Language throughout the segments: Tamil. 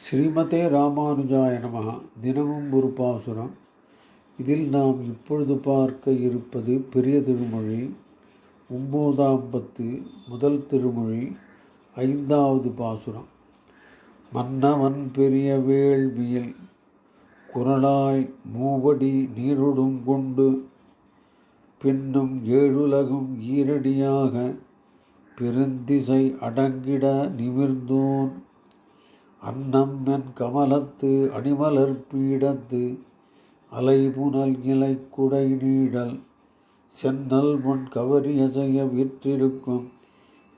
ஸ்ரீமதே ராமானுஜாய நமகா தினமும் ஒரு பாசுரம். இதில் நாம் இப்பொழுது பார்க்க இருப்பது பெரிய திருமொழி ஒம்போதாம் பத்து முதல் திருமொழி ஐந்தாவது பாசுரம். மன்னவன் பெரிய வேள்வியில் குரலாய் மூவடி நீருடும் கொண்டு பின்னும் ஏழுலகும் ஈரடியாக பெருந்திசை அடங்கிட நிமிர்ந்தோன். அன்னம் என் கமலத்து அணிமலர் பீடத்து அலைபுனல் இலை குடை நீடல் சென்னல் முன் கவரியசைய விற்றிருக்கும்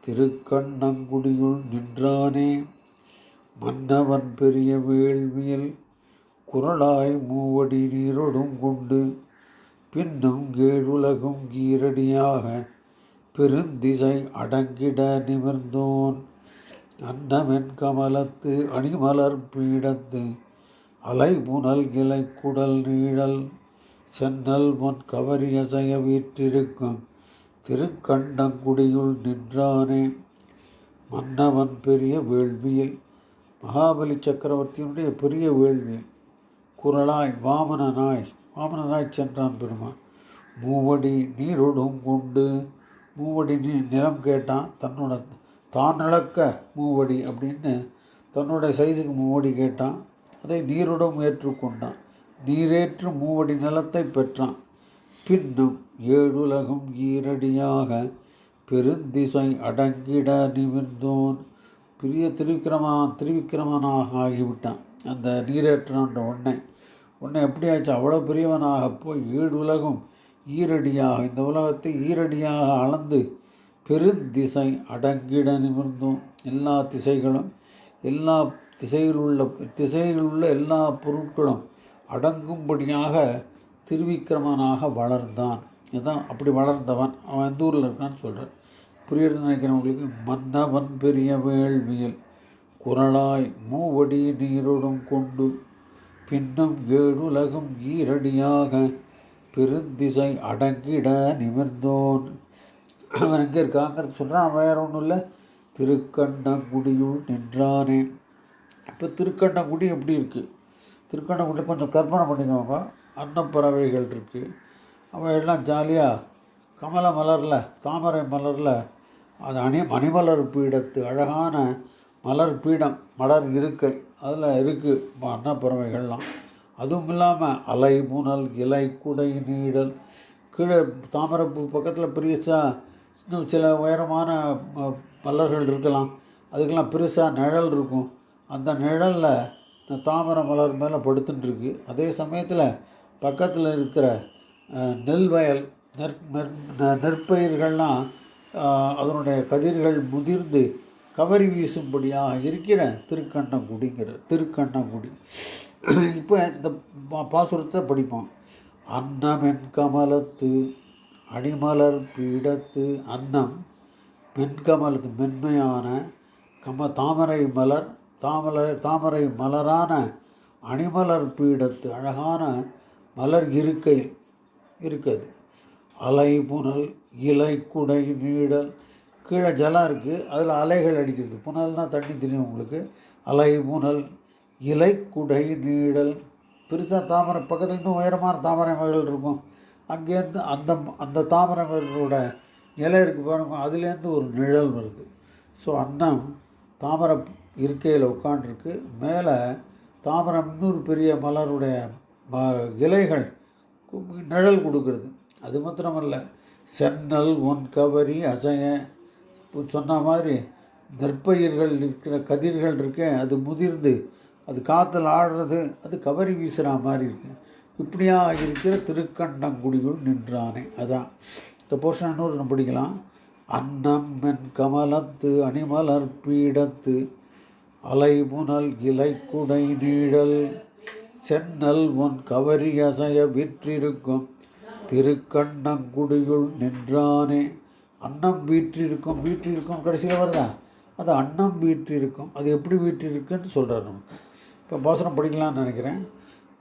திருக்கண்ணங்குடியுள் நின்றானே. மன்னவன் பெரிய வேள்வியில் குரலாய் மூவடி நீரொடும் கொண்டு பின்னும் கேழுலகும் கீரடியாக பெருந்திசை அடங்கிட நிமிர்ந்தோன். அன்னமென் கமலத்து அணிமலர் பீடத்து அலைபுனல் கிளை குடல் நீழல் சென்னல் முன் கவரியசைய வீற்றிருக்கும் திருக்கண்டங்குடியுள் நின்றானே. மன்னவன் பெரிய வேள்வியில் மகாபலி சக்கரவர்த்தியினுடைய பெரிய வேள்வி குரலாய் வாமனனாய் வாமனனாய் சென்றான் பெருமான். மூவடி நீரொடும் கொண்டு மூவடி நீ நிலம் கேட்டான் தன்னோட தான் நடக்க மூவடி அப்படின்னு தன்னுடைய சைஸுக்கு மூவடி கேட்டான். அதை நீருடன் ஏற்றுக்கொண்டான். நீரேற்று மூவடி நிலத்தை பெற்றான். பின்னும் ஏழுலகும் ஈரடியாக பெருந்திசை அடங்கிட நிமிர்ந்தோன். பெரிய திருவிக்கிரமா திருவிக்கிரமனாக ஆகிவிட்டான். அந்த நீரேற்றான்ற உடனே உன்னை எப்படி அவ்வளோ பெரியவனாக போய் ஏழு உலகம் ஈரடியாக இந்த உலகத்தை ஈரடியாக அளந்து பெருந்திசை அடங்கிட நிமிர்ந்தோம் எல்லா திசைகளும் எல்லா திசையில் உள்ள திசையில் உள்ள எல்லா பொருட்களும் அடங்கும்படியாக திருவிக்கிரமனாக வளர்ந்தான். இதுதான் அப்படி வளர்ந்தவன். அவன் எந்த ஊரில் இருக்கான்னு சொல்கிறேன் புரியுறது நினைக்கிறவங்களுக்கு மன்னவன் பெரிய வேள்வியில் குரலாய் மூவடி நீரோடும் கொண்டு பின்னும் ஏழுலகும் ஈரடியாக பெருந்திசை அடங்கிட நிமிர்ந்தோன். அவன் எங்கே இருக்காங்கிறது சொல்கிறான் அவன் வேற ஒன்றும் இல்லை. திருக்கண்ணங்குடியுள் நின்றானே. இப்போ திருக்கண்ணங்குடி எப்படி இருக்குது திருக்கண்ணங்குடி கொஞ்சம் கற்பனை பண்ணிக்கோங்க. அன்னப்பறவைகள் இருக்குது அவன் எல்லாம் ஜாலியாக கமல மலரில் தாமரை மலரில் அது அணி மணிமலர் பீடத்து அழகான மலர் பீடம் மலர் இருக்கை. அதில் இருக்குது அன்னப்பறவைகள்லாம் அதுவும் இல்லாமல் அலை முனல் இலை குடை நீடல் கீழே தாமரைப்பூ பக்கத்தில் பெரியசாக சில உயரமான பல்லர்கள் இருக்கலாம். அதுக்கெல்லாம் பெருசாக நிழல் இருக்கும். அந்த நிழலில் இந்த தாமரை மலர் மேலே படுத்துட்டுருக்கு. அதே சமயத்தில் பக்கத்தில் இருக்கிற நெல் வயல் நெற் நெற் நெற்பயிர்கள்லாம் அதனுடைய கதிர்கள் முதிர்ந்து கவரி வீசும்படியாக இருக்கிற திருக்கண்ணங்குடிங்கிற திருக்கண்ணங்குடி. இப்போ இந்த பாசுரத்தை படிப்போம். அன்னமென் கமலத்து அடிமலர் பீடத்து அன்னம் மென்கமலது மென்மையான கம தாமரை மலர் தாமரை தாமரை மலரான அணிமலர் பீடத்து அழகான மலர் இருக்கையில் இருக்குது அலை புனல் இலை குடை நீடல் கீழே ஜலம் இருக்குது அதில் அலைகள் அடிக்கிறது. புனல்னால் தண்ணி தெரியும் உங்களுக்கு. அலை புனல் இலை குடை நீடல் பெருசாக தாமரை பக்கத்தில் இன்னும் உயரமான தாமரை மகள் இருக்கும். அங்கேருந்து அந்த அந்த தாமரங்களோட இலை இருக்குது பாருங்க அதுலேருந்து ஒரு நிழல் வருது. ஸோ அன்னம் தாமரை இருக்கையில் உட்காண்டிருக்கு மேலே தாமரம் இன்னொரு பெரிய மலருடைய ம இலைகள் நிழல் கொடுக்கறது. அது மாத்திரமல்ல சென்னல் ஒன் கவரி அசைய சொன்ன மாதிரி நெற்பயிர்கள் இருக்கிற கதிர்கள் இருக்கேன் அது முதிர்ந்து அது காற்றுல ஆடுறது அது கவரி வீசுகிற மாதிரி இருக்குது இப்படியாக இருக்கிற திருக்கண்டங்குடியுள் நின்றானே. அதான். இந்த போர்ஷன் இன்னொரு படிக்கலாம். அன்னம் மென் கமலத்து அணிமலர் பீடத்து அலைமுனல் இலை நீழல் சென்னல் உன் கவரி அசைய விற்றிருக்கும். திருக்கண்ணங்குடியுள் நின்றானே. அன்னம் வீற்றிருக்கும் வீற்றிருக்கும். கடைசியில் வருதா? அது அன்னம் வீற்றிருக்கும். அது எப்படி வீற்றிருக்குன்னு சொல்கிறார் நமக்கு. இப்போ பாசனம் படிக்கலாம்னு நினைக்கிறேன்.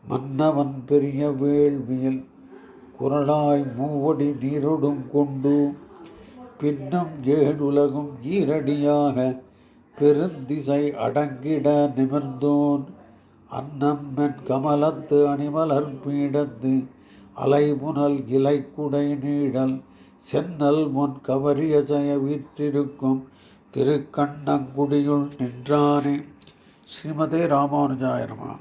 மன்னவன் பெரிய வேள்வியில் குரலாய் மூவடி நீரொடும் கொண்டு பின்னும் ஏழுலகும் ஈரடியாக பெருந்திசை அடங்கிட நிமிர்ந்தோன். அன்னம்மென் கமலத்து அணிமலர் பீடத்து அலைபுனல் இலைக்குடை நீழல் சென்னல் முன் கவரிய ஜய வீற்றிருக்கும் திருக்கண்ணங்குடியுள் நின்றானே. ஸ்ரீமதே ராமானுஜாயனமா